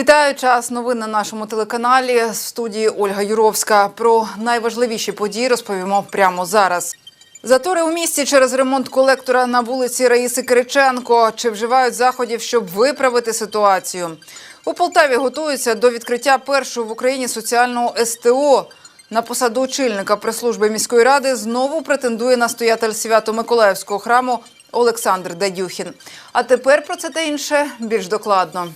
Вітаю час новин на нашому телеканалі. В студії Ольга Юровська. Про найважливіші події розповімо прямо зараз. Затори у місті через ремонт колектора на вулиці Раїси Кириченко. Чи вживають заходів, щоб виправити ситуацію? У Полтаві готуються до відкриття першого в Україні соціального СТО. На посаду очільника прес-служби міської ради знову претендує настоятель Свято-Миколаївського храму Олександр Дадюхін. А тепер про це та інше більш докладно.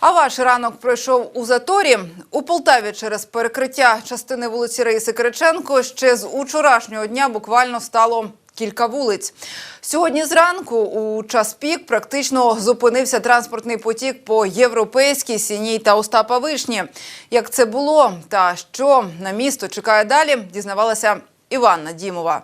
А ваш ранок пройшов у заторі. У Полтаві через перекриття частини вулиці Раїси Кириченко ще з учорашнього дня буквально стало кілька вулиць. Сьогодні зранку у час пік практично зупинився транспортний потік по європейській сіній та Остапа Вишні. Як це було та що на місто чекає далі, дізнавалася Іванна Дімова.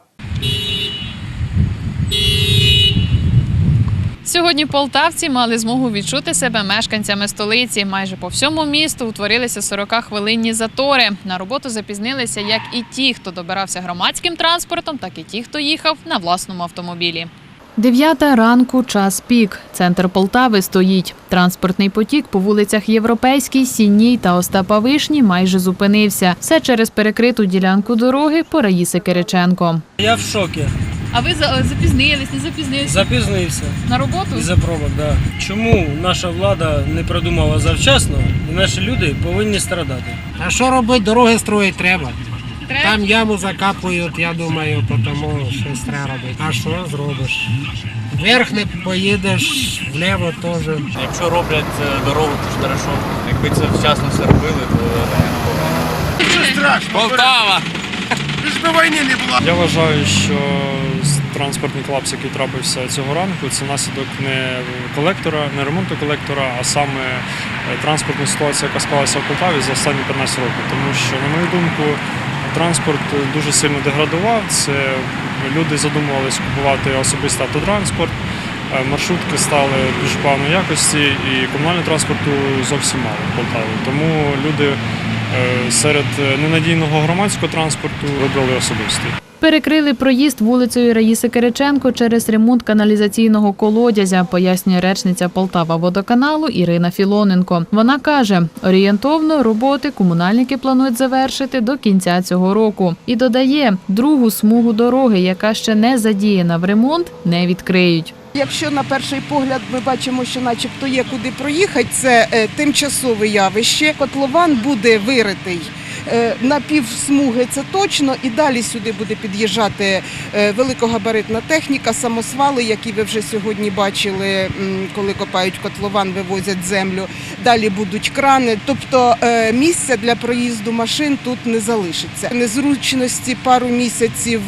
Сьогодні полтавці мали змогу відчути себе мешканцями столиці. Майже по всьому місту утворилися 40-хвилинні затори. На роботу запізнилися як і ті, хто добирався громадським транспортом, так і ті, хто їхав на власному автомобілі. Дев'ята ранку, час пік. Центр Полтави стоїть. Транспортний потік по вулицях Європейській, Сінній та Остапа Вишні майже зупинився. Все через перекриту ділянку дороги по Раїси Кириченко. Я в шокі. А ви запізнились, не запізнились Запізнився на роботу? із-за пробок. Да. Чому наша влада не продумала завчасно, і наші люди повинні страдати? А що робити? Дороги строїти треба. Треба? Там яму закапують, я думаю, то тому щось треба робити. А що зробиш? Вверх не поїдеш, вліво теж. Якщо роблять е, дорогу, то ж хорошо. Якби це вчасно все робили, то Полтава! Я вважаю, що транспортний колапс, який трапився цього ранку, це наслідок не колектора, не ремонту колектора, а саме е, транспортна ситуація, яка склалася в Полтаві за останні 15 років. Тому що, на мою думку, транспорт дуже сильно деградував. Це люди задумувалися купувати особистий автотранспорт. е, Маршрутки стали дуже поганої якості, і комунального транспорту зовсім мало в Полтаві. Тому люди е, серед е, ненадійного громадського транспорту вибрали особистий. Перекрили проїзд вулицею Раїси Кириченко через ремонт каналізаційного колодязя, пояснює речниця Полтава водоканалу Ірина Філоненко. Вона каже, орієнтовно роботи комунальники планують завершити до кінця цього року. І додає, другу смугу дороги, яка ще не задіяна в ремонт, не відкриють. Якщо на перший погляд ми бачимо, що начебто є куди проїхати, це е, тимчасове явище. Котлован буде виритий. Е, На півсмуги це точно, і далі сюди буде під'їжджати е, великогабаритна техніка, самосвали, які ви вже сьогодні бачили, коли копають котлован, вивозять землю. Далі будуть крани. Тобто е, місця для проїзду машин тут не залишиться. Незручності пару місяців,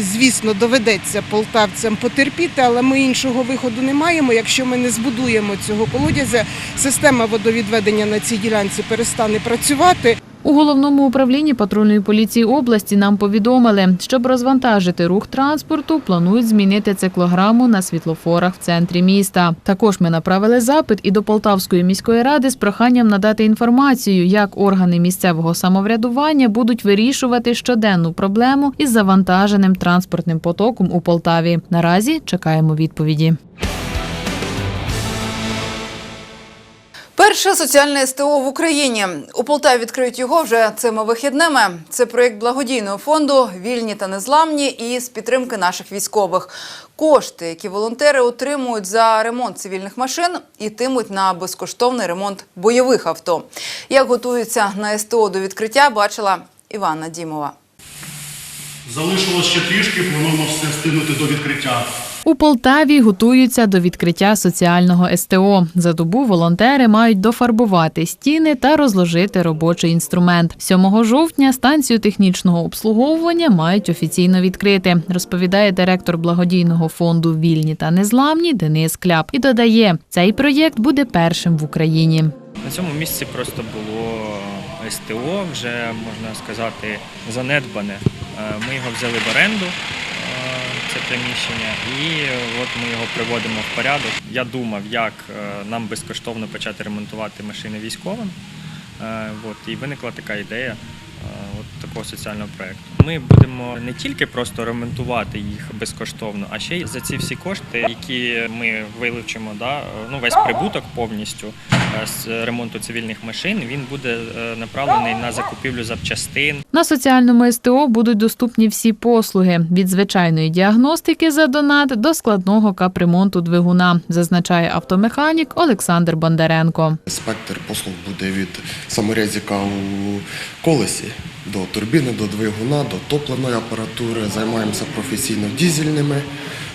звісно, доведеться полтавцям потерпіти, але ми іншого виходу не маємо. Якщо ми не збудуємо цього колодязя, система водовідведення на цій ділянці перестане працювати. У головному управлінні патрульної поліції області нам повідомили, щоб розвантажити рух транспорту, планують змінити циклограму на світлофорах в центрі міста. Також ми направили запит і до Полтавської міської ради з проханням надати інформацію, як органи місцевого самоврядування будуть вирішувати щоденну проблему із завантаженим транспортним потоком у Полтаві. Наразі чекаємо відповіді. Перше соціальне СТО в Україні. У Полтаві відкриють його вже цими вихідними. Це проєкт благодійного фонду Вільні та незламні і з підтримки наших військових. Кошти, які волонтери отримують за ремонт цивільних машин, йтимуть на безкоштовний ремонт бойових авто. Як готуються на СТО до відкриття, бачила Іванна Дімова. Залишилось ще трішки, плануємо все встигнути до відкриття. У Полтаві готуються до відкриття соціального СТО. За добу волонтери мають дофарбувати стіни та розложити робочий інструмент. 7 жовтня станцію технічного обслуговування мають офіційно відкрити, розповідає директор благодійного фонду Вільні та незламні Денис Кляп. І додає, цей проєкт буде першим в Україні. На цьому місці просто було СТО, вже можна сказати, занедбане. Е, Ми його взяли в оренду, е, це приміщення, і от ми його приводимо в порядок. Я думав, як е, нам безкоштовно почати ремонтувати машини військовим. Е, От, і виникла така ідея. Такого соціального проєкту. Ми будемо не тільки просто ремонтувати їх безкоштовно, а ще й за ці всі кошти, які ми вилучимо, да, ну весь прибуток повністю е, з ремонту цивільних машин, він буде е, направлений на закупівлю запчастин, На соціальному СТО будуть доступні всі послуги від звичайної діагностики за донат до складного капремонту двигуна, зазначає автомеханік Олександр Бондаренко. Спектр послуг буде від саморезіка у колесі до турбіни, до двигуна, до топливної апаратури. Займаємося професійно дізельними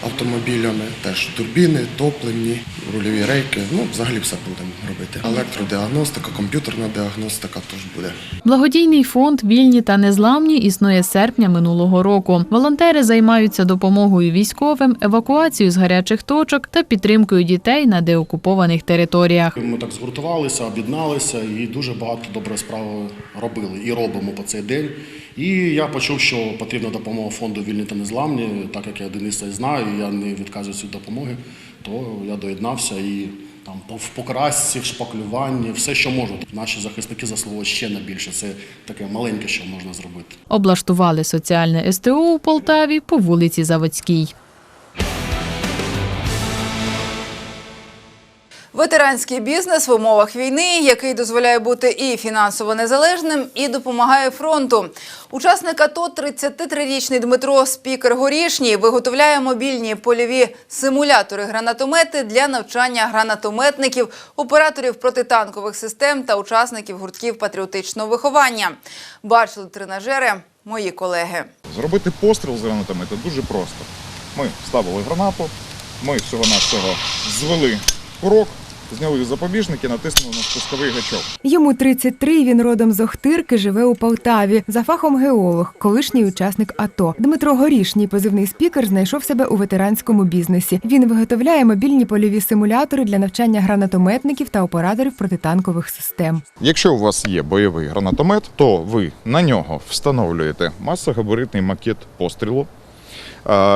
автомобілями, теж турбіни, топливні, рульові рейки. Ну, взагалі все будемо робити. Електродіагностика, комп'ютерна діагностика теж буде. Благодійний фонд Вільні та незламні існує з серпня минулого року. Волонтери займаються допомогою військовим, евакуацією з гарячих точок та підтримкою дітей на деокупованих територіях. Ми так згуртувалися, об'єдналися і дуже багато доброї справи робили і робимо по цей день. І я почув, що потрібна допомога фонду вільні та незламні, так як я Дениса і знаю, і я не відказуюся від допомоги, то я доєднався і там в покрасці, в шпаклюванні, все, що можуть. Наші захисники заслуговують ще на більше. Це таке маленьке, що можна зробити. Облаштували соціальне СТО у Полтаві по вулиці Заводській. Ветеранський бізнес в умовах війни, який дозволяє бути і фінансово незалежним, і допомагає фронту. Учасник АТО 33-річний Дмитро Спікер Горішній виготовляє мобільні польові симулятори гранатомети для навчання гранатометників, операторів протитанкових систем та учасників гуртків патріотичного виховання. Бачили тренажери мої колеги. Зробити постріл з гранатомета дуже просто. Ми ставили гранату, ми всього-навсього звели курок, зняли запобіжники, натиснули на спусковий гачок. Йому 33, він родом з Охтирки, живе у Полтаві. За фахом геолог, колишній учасник АТО. Дмитро Горішній, позивний спікер, знайшов себе у ветеранському бізнесі. Він виготовляє мобільні польові симулятори для навчання гранатометників та операторів протитанкових систем. Якщо у вас є бойовий гранатомет, то ви на нього встановлюєте масогабаритний макет пострілу,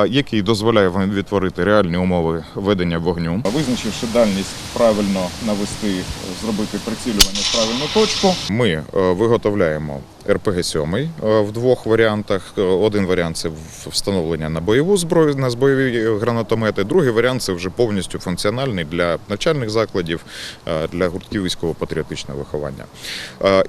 який дозволяє вам відтворити реальні умови ведення вогню. Визначивши дальність правильно навести, зробити прицілювання в правильну точку. Ми е, виготовляємо РПГ-7 е, в двох варіантах. Е, Один варіант це встановлення на бойову зброю, на бойові гранатомети. Другий варіант це вже повністю функціональний для навчальних закладів, для гуртків військово-патріотичного виховання.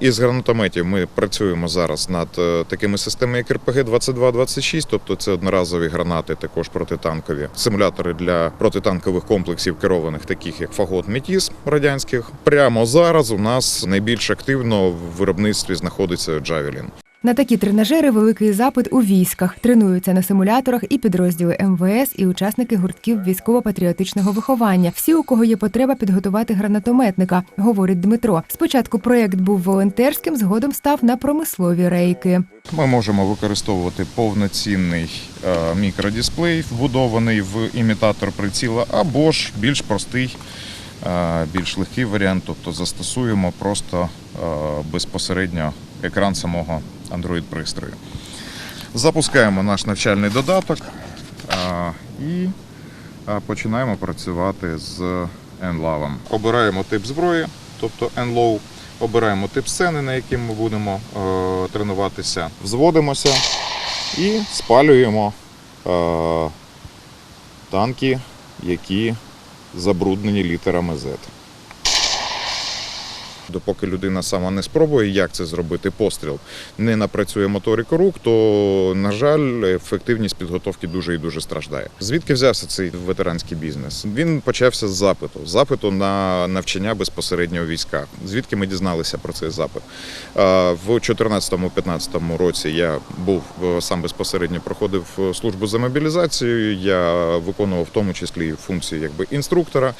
Із гранатометів ми працюємо зараз над такими системами, як РПГ-22-26, тобто це одноразові гранати, також протитанкові, симулятори для протитанкових комплексів керованих, таких як Фагот Метіс радянських. Прямо зараз у нас найбільш активно в виробництві знаходиться Джавелін. На такі тренажери великий запит у військах. Тренуються на симуляторах і підрозділи МВС, і учасники гуртків військово-патріотичного виховання. Всі, у кого є потреба підготувати гранатометника, говорить Дмитро. Спочатку проєкт був волонтерським, згодом став на промислові рейки. Ми можемо використовувати повноцінний е, мікродисплей, вбудований в імітатор приціла, або ж більш простий, е, більш легкий варіант, тобто застосуємо просто безпосередньо екран самого Android-пристрою. Запускаємо наш навчальний додаток е, і е, починаємо працювати з NLAV. Обираємо тип зброї, тобто NLOW, обираємо тип сцени, на яким ми будемо е, тренуватися, взводимося і спалюємо е, танки, які забруднені літерами Z. Допоки людина сама не спробує, як це зробити постріл, не напрацює моторику рук, то, на жаль, ефективність підготовки дуже і дуже страждає. Звідки взявся цей ветеранський бізнес? Він почався з запиту, запиту на навчання безпосередньо у військах. Звідки ми дізналися про цей запит? В 2014-2015 році я був е, сам безпосередньо проходив е, службу за мобілізацією. Я виконував в тому числі функції якби інструктора.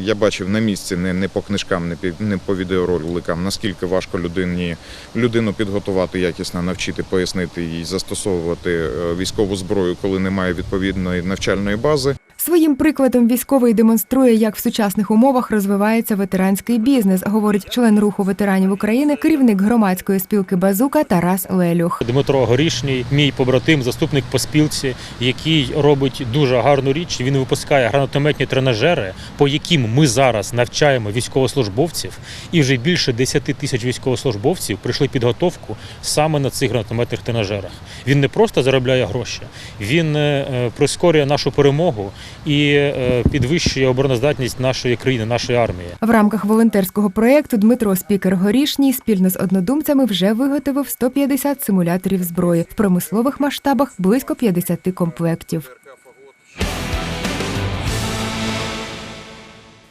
Я бачив на місці не, не по книжкам, не не по відеороликам, наскільки важко людині людину підготувати якісно, навчити, пояснити їй застосовувати е, військову зброю, коли немає відповідної навчальної бази. Своїм прикладом військовий демонструє, як в сучасних умовах розвивається ветеранський бізнес, говорить член руху ветеранів України, керівник громадської спілки Базука Тарас Лелюх. Дмитро Горішній, мій побратим, заступник по спілці, який робить дуже гарну річ. Він випускає гранатометні тренажери, по яким ми зараз навчаємо військовослужбовців, і вже більше 10 тисяч військовослужбовців пройшли підготовку саме на цих гранатометних тренажерах. Він не просто заробляє гроші, він е, прискорює нашу перемогу і е, підвищує обороноздатність нашої країни, нашої армії. В рамках волонтерського проєкту Дмитро Спікер Горішній спільно з однодумцями вже виготовив 150 симуляторів зброї в промислових масштабах близько 50 комплектів.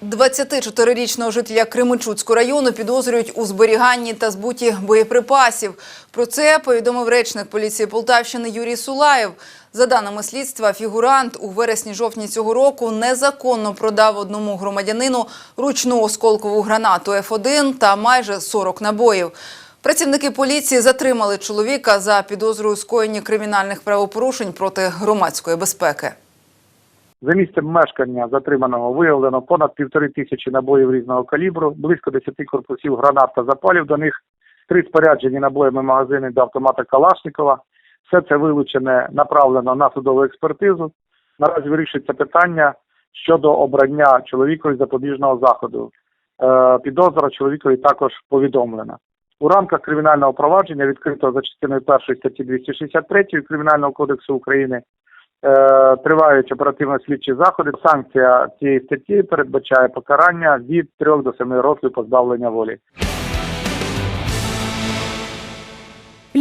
24-річного жителя Кременчуцького району підозрюють у зберіганні та збуті боєприпасів. Про це повідомив речник поліції Полтавщини Юрій Сулаєв. За даними слідства, фігурант у вересні-жовтні цього року незаконно продав одному громадянину ручну осколкову гранату Ф1 та майже 40 набоїв. Працівники поліції затримали чоловіка за підозрою у скоєнні кримінальних правопорушень проти громадської безпеки. За місцем мешкання затриманого виявлено понад півтори тисячі набоїв різного калібру, близько 10 корпусів гранат та запалів до них, три споряджені набоями магазини до автомата Калашникова. Все це вилучене, направлено на судову експертизу. Наразі вирішується питання щодо обрання чоловікові запобіжного заходу. Е, підозра чоловікові також повідомлена. У рамках кримінального провадження відкрито за частиною першої статті 263 Кримінального кодексу України тривають оперативно-слідчі заходи. Санкція цієї статті передбачає покарання від 3 до 7 років позбавлення волі.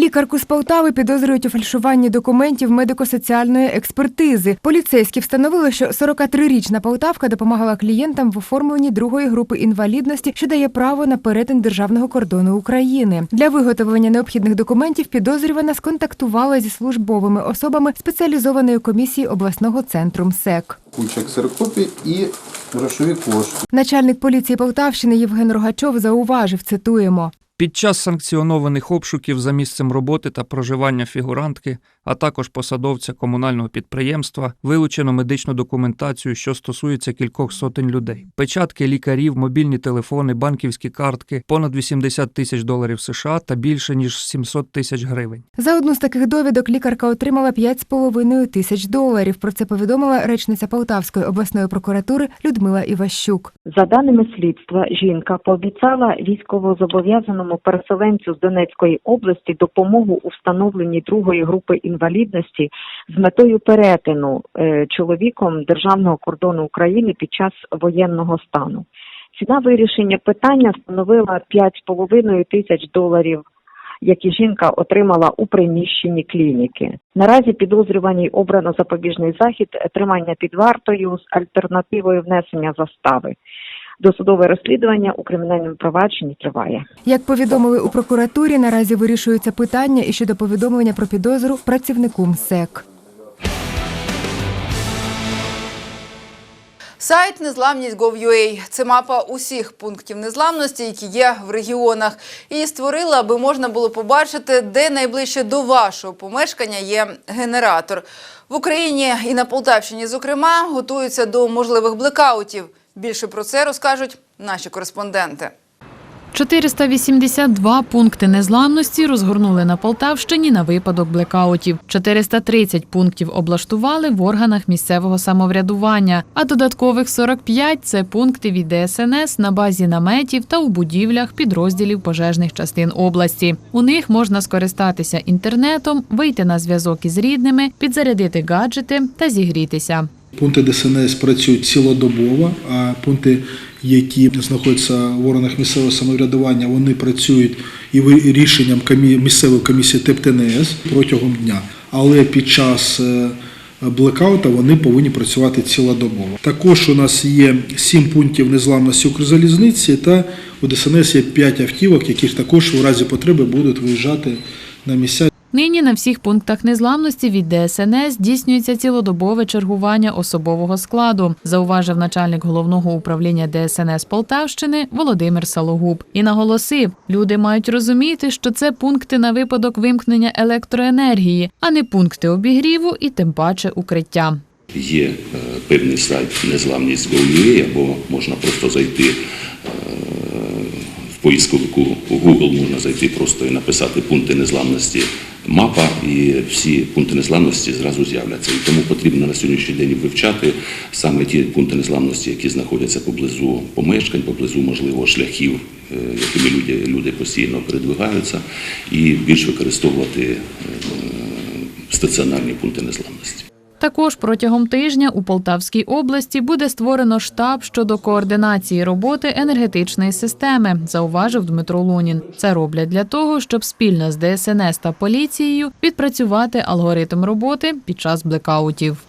Лікарку з Полтави підозрюють у фальшуванні документів медико-соціальної експертизи. Поліцейські встановили, що 43-річна полтавка допомагала клієнтам в оформленні другої групи інвалідності, що дає право на перетин державного кордону України. Для виготовлення необхідних документів підозрювана сконтактувала зі службовими особами спеціалізованої комісії обласного центру МСЕК. куча ксерокопій і грошові кошти. Начальник поліції Полтавщини Євген Рогачов зауважив, цитуємо. Під час санкціонованих обшуків за місцем роботи та проживання фігурантки, а також посадовця комунального підприємства, вилучено медичну документацію, що стосується кількох сотень людей: печатки лікарів, мобільні телефони, банківські картки, понад 80 тисяч доларів США та більше ніж 700 тисяч гривень. За одну з таких довідок лікарка отримала 5,5 тисяч доларів. Про це повідомила речниця Полтавської обласної прокуратури Людмила Іващук. За даними слідства, жінка пообіцяла військовозобов'язаному переселенцю з Донецької області допомогу у встановленні другої групи інвалідності з метою перетину е, чоловіком державного кордону України під час воєнного стану. Ціна вирішення питання становила 5,5 тисяч доларів. Які жінка отримала у приміщенні клініки. Наразі підозрюваній обрано запобіжний захід тримання під вартою з альтернативою внесення застави. Досудове розслідування у кримінальному провадженні триває. Як повідомили у прокуратурі, наразі вирішуються питання і щодо повідомлення про підозру працівнику МСЕК. Сайт незламність.gov.ua – це мапа усіх пунктів незламності, які є в регіонах. Її створили, аби можна було побачити, де найближче до вашого помешкання є генератор. В Україні і на Полтавщині, зокрема, готуються до можливих блекаутів. Більше про це розкажуть наші кореспонденти. 482 пункти незламності розгорнули на Полтавщині на випадок блекаутів. 430 пунктів облаштували в органах місцевого самоврядування, а додаткових 45 – це пункти від ДСНС на базі наметів та у будівлях підрозділів пожежних частин області. У них можна скористатися інтернетом, вийти на зв'язок із рідними, підзарядити гаджети та зігрітися. Пункти ДСНС працюють цілодобово, а пункти, які знаходяться в органах місцевого самоврядування, вони працюють і рішенням місцевої комісії ТЕП-ТНС протягом дня. Але під час е, блекаута вони повинні працювати цілодобово. Також у нас є сім пунктів незламності Укрзалізниці та у ДСНС є п'ять автівок, які також у разі потреби будуть виїжджати на місця. Нині на всіх пунктах незламності від ДСНС здійснюється цілодобове чергування особового складу, зауважив начальник головного управління ДСНС Полтавщини Володимир Салогуб. І наголосив, люди мають розуміти, що це пункти на випадок вимкнення електроенергії, а не пункти обігріву і тим паче укриття. Є е, певний сайт незламність або можна просто зайти е, поисковику Google, можна зайти просто і написати пункти незламності мапа, і всі пункти незламності зразу з'являться. І тому потрібно на сьогоднішній день вивчати саме ті пункти незламності, які знаходяться поблизу помешкань, поблизу можливо шляхів, е, якими люди, люди постійно передвигаються, і більш використовувати е, стаціонарні пункти незламності. Також протягом тижня у Полтавській області буде створено штаб щодо координації роботи енергетичної системи, зауважив Дмитро Лунін. Це роблять для того, щоб спільно з ДСНС та поліцією відпрацювати алгоритм роботи під час блекаутів.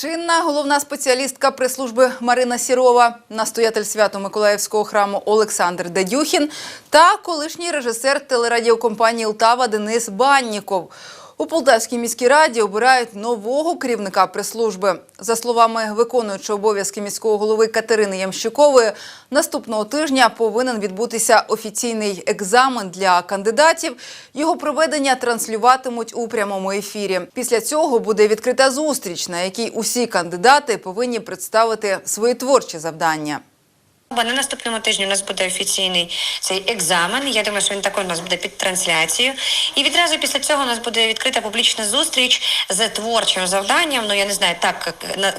Чинна головна спеціалістка прес-служби Марина Сірова, настоятель Свято-Миколаївського храму Олександр Дедюхін та колишній режисер телерадіокомпанії «Лтава» Денис Банніков. У Полтавській міській раді обирають нового керівника прес-служби. За словами виконуючої обов'язки міського голови Катерини Ямщукової, наступного тижня повинен відбутися офіційний екзамен для кандидатів. Його проведення транслюватимуть у прямому ефірі. Після цього буде відкрита зустріч, на якій усі кандидати повинні представити свої творчі завдання. Бо на наступному тижні у нас буде офіційний цей екзамен. Я думаю, що він також у нас буде під трансляцією. І відразу після цього у нас буде відкрита публічна зустріч з творчим завданням. Ну я не знаю, так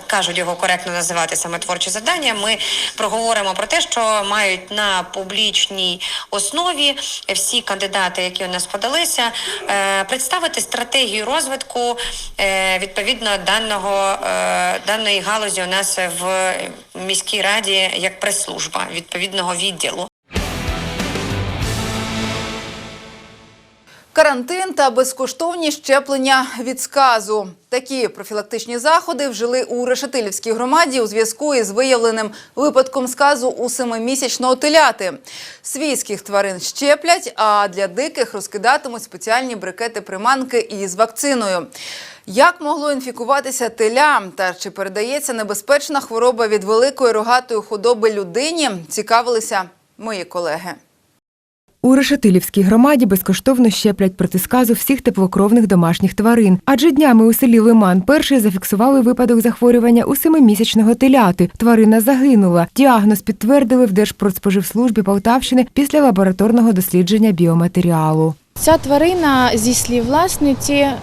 кажуть його коректно називати саме творче завдання. Ми проговоримо про те, що мають на публічній основі всі кандидати, які у нас подалися, е, представити стратегію розвитку е, відповідно даного е, даної галузі у нас в міській раді як прес-служба відповідного відділу. Карантин та безкоштовні щеплення від сказу. Такі профілактичні заходи вжили у Решетилівській громаді у зв'язку із виявленим випадком сказу у семимісячного теляти. Свійських тварин щеплять, а для диких розкидатимуть спеціальні брикети-приманки із вакциною. Як могло інфікуватися теля та чи передається небезпечна хвороба від великої рогатої худоби людині, цікавилися мої колеги. У Решетилівській громаді безкоштовно щеплять проти сказу всіх теплокровних домашніх тварин. Адже днями у селі Лиман перший зафіксували випадок захворювання у семимісячного теляти. Тварина загинула. Діагноз підтвердили в Держпродспоживслужбі Полтавщини після лабораторного дослідження біоматеріалу. Ця тварина, зі слів власниці, е,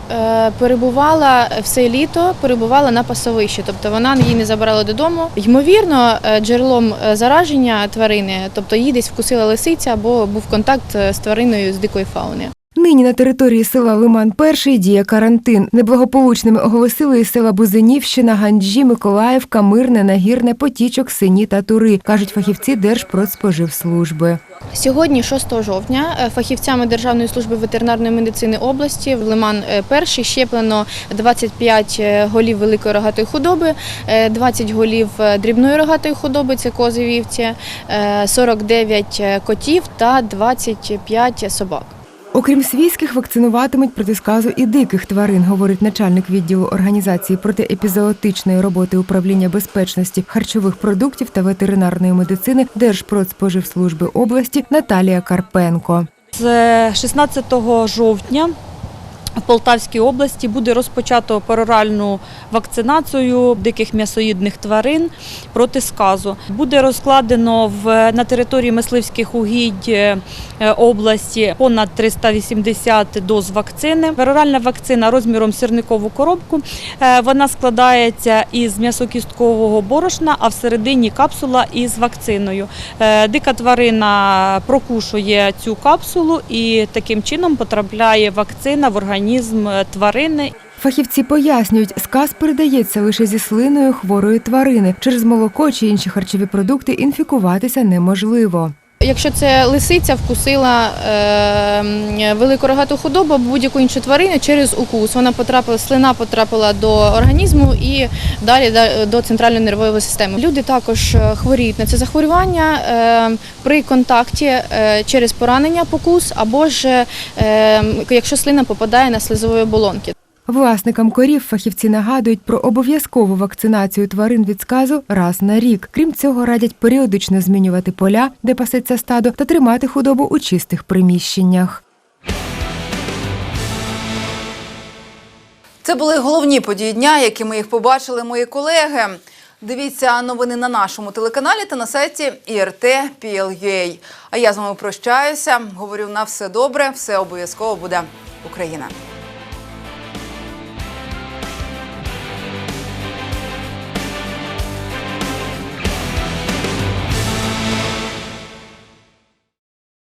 перебувала все літо, перебувала на пасовищі, тобто вона її не забирала додому. Ймовірно, е, джерелом е, зараження тварини, тобто її десь вкусила лисиця або був контакт з твариною з дикої фауни. Нині на території села Лиман перший діє карантин. Неблагополучними оголосили із села Бузинівщина, Ганджі, Миколаївка, Мирне, Нагірне, Потічок, Сині та Тури, кажуть фахівці Держпродспоживслужби. Сьогодні, 6 жовтня, е, фахівцями Державної служби ветеринарної медицини області в Лиман е, перший щеплено 25 голів великої рогатої худоби, е, 20 голів е, дрібної рогатої худоби, це кози вівці, е, 49 котів та 25 собак. Окрім свійських, вакцинуватимуть проти сказу і диких тварин, говорить начальник відділу організації протиепізоотичної роботи управління безпечності харчових продуктів та ветеринарної медицини Держпродспоживслужби області Наталія Карпенко. З 16 жовтня в Полтавській області буде розпочато пероральну вакцинацію диких м'ясоїдних тварин проти сказу. Буде розкладено в, на території мисливських угідь е, області понад 380 доз вакцини. Пероральна вакцина розміром сирникову коробку. Е, Вона складається із м'ясокісткового борошна, а всередині капсула із вакциною. Е, Дика тварина прокушує цю капсулу і таким чином потрапляє вакцина в організм е, тварини. Фахівці пояснюють, сказ передається лише зі слиною хворої тварини. Через молоко чи інші харчові продукти інфікуватися неможливо. Якщо це лисиця вкусила е, велику рогату худобу будь-яку іншу тварину через укус, вона потрапила, слина потрапила до організму і далі до центральної нервової системи. Люди також е, хворіють на це захворювання е, при контакті через поранення покус або ж якщо слина попадає на слизові оболонки. Власникам корів фахівці нагадують про обов'язкову вакцинацію тварин від сказу раз на рік. Крім цього, радять періодично змінювати поля, де пасеться стадо, та тримати худобу у чистих приміщеннях. Це були головні події дня, які ми їх побачили, мої колеги. Дивіться новини на нашому телеканалі та на сайті IRT.PL.UA. А я з вами прощаюся. Говорю на все добре, все обов'язково буде Україна.